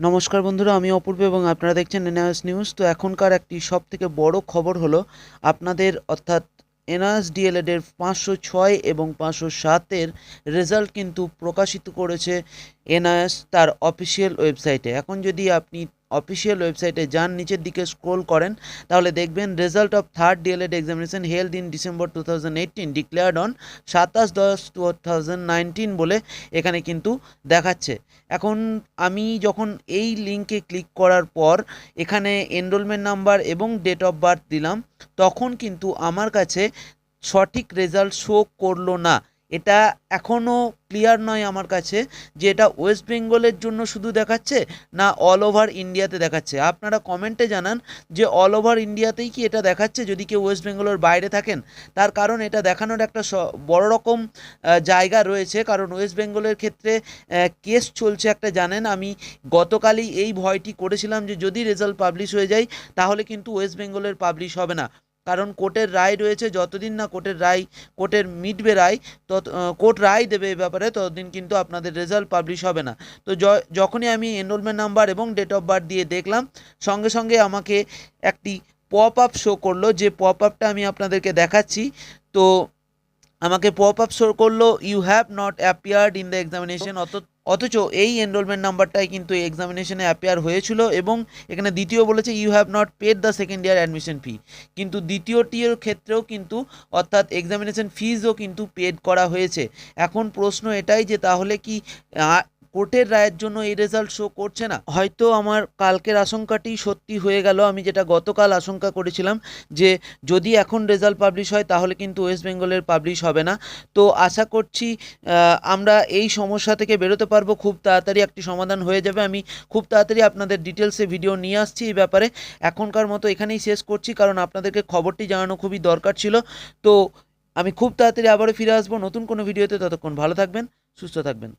নমস্কার বন্ধুরা, আমি অপূর্ব এবং আপনারা দেখছেন এনআইএস নিউজ। তো এখনকার একটি সব থেকে বড় খবর হলো, আপনাদের অর্থাৎ এনআইএস ডিএলএডের পাঁচশো ছয় এবং পাঁচশো সাতের রেজাল্ট কিন্তু প্রকাশিত করেছে এনআইএস তার অফিসিয়াল ওয়েবসাইটে। এখন যদি আপনি অফিসিয়াল ওয়েবসাইটে যান, নিচের দিকে স্ক্রোল করেন, তাহলে দেখবেন result of third DElEd examination held in December two thousand eighteen declared on সাতাশ দশ টু থাউজেন্ড নাইনটিন বলে এখানে কিন্তু দেখাচ্ছে। এখন আমি যখন এই লিঙ্কে ক্লিক করার পর এখানে এনরোলমেন্ট নাম্বার এবং ডেট অফ বার্থ দিলাম, তখন কিন্তু আমার কাছে সঠিক রেজাল্ট শো করল না। এটা এখনও ক্লিয়ার নয় আমার কাছে যে এটা ওয়েস্ট বেঙ্গলের জন্য শুধু দেখাচ্ছে না অল ওভার ইন্ডিয়াতে দেখাচ্ছে। আপনারা কমেন্টে জানান যে অল ওভার ইন্ডিয়াতেই কি এটা দেখাচ্ছে যদি কেউ ওয়েস্ট বেঙ্গলের বাইরে থাকেন? তার কারণ এটা দেখানোর একটা বড় রকম জায়গা রয়েছে। কারণ ওয়েস্ট বেঙ্গলের ক্ষেত্রে কেস চলছে একটা জানেন? আমি গতকালই এই ভয়টি করেছিলাম যে যদি রেজাল্ট পাবলিশ হয়ে যায়, তাহলে কিন্তু ওয়েস্ট বেঙ্গলের পাবলিশ হবে না। কারণ কোর্টের রায় রয়েছে, যতদিন না কোর্টের রায়, কোর্টের মিটবে রায়, তত কোর্ট রায় দেবে এই ব্যাপারে, ততদিন কিন্তু আপনাদের রেজাল্ট পাবলিশ হবে না। তো যখনই আমি এনরোলমেন্ট নাম্বার এবং ডেট অফ বার্থ দিয়ে দেখলাম, সঙ্গে সঙ্গে আমাকে একটি পপ আপ শো করল, যে পপ আপটা আমি আপনাদেরকে দেখাচ্ছি। তো, আমাকে পপ আপ শো করল you have not appeared in the examination অত অথচ এই এনরোলমেন্ট নাম্বারটাই কিন্তু এক্সামিনেশনে অ্যাপিয়ার হয়েছিল এবং এখানে দ্বিতীয় বলেছে you have not paid the second year admission fee কিন্তু দ্বিতীয়টির ক্ষেত্রেও কিন্তু, অর্থাৎ এক্সামিনেশন ফিজও কিন্তু পেড করা হয়েছে। এখন প্রশ্ন এটাই যে তাহলে কি কোর্টের রায়ের জন্য এই রেজাল্ট শো করছে না। হয়তো আমার কালকের আশঙ্কাটি সত্যি হয়ে গেল। আমি যেটা গতকাল আশঙ্কা করেছিলাম যে যদি এখন রেজাল্ট পাবলিশ হয়, তাহলে কিন্তু ওয়েস্ট বেঙ্গলের পাবলিশ হবে না। তো আশা করছি আমরা এই সমস্যা থেকে বেরোতে পারব। খুব তাড়াতাড়ি একটি সমাধান হয়ে যাবে। আমি খুব তাড়াতাড়ি আপনাদের ডিটেলসে ভিডিও নিয়ে আসছি এই ব্যাপারে। এখনকার মতো এখানেই শেষ করছি, কারণ আপনাদেরকে খবরটি জানানো খুবই দরকার ছিল। তো আমি খুব তাড়াতাড়ি আবারও ফিরে আসব নতুন কোনো ভিডিওতে ততক্ষণ ভালো থাকবেন, সুস্থ থাকবেন।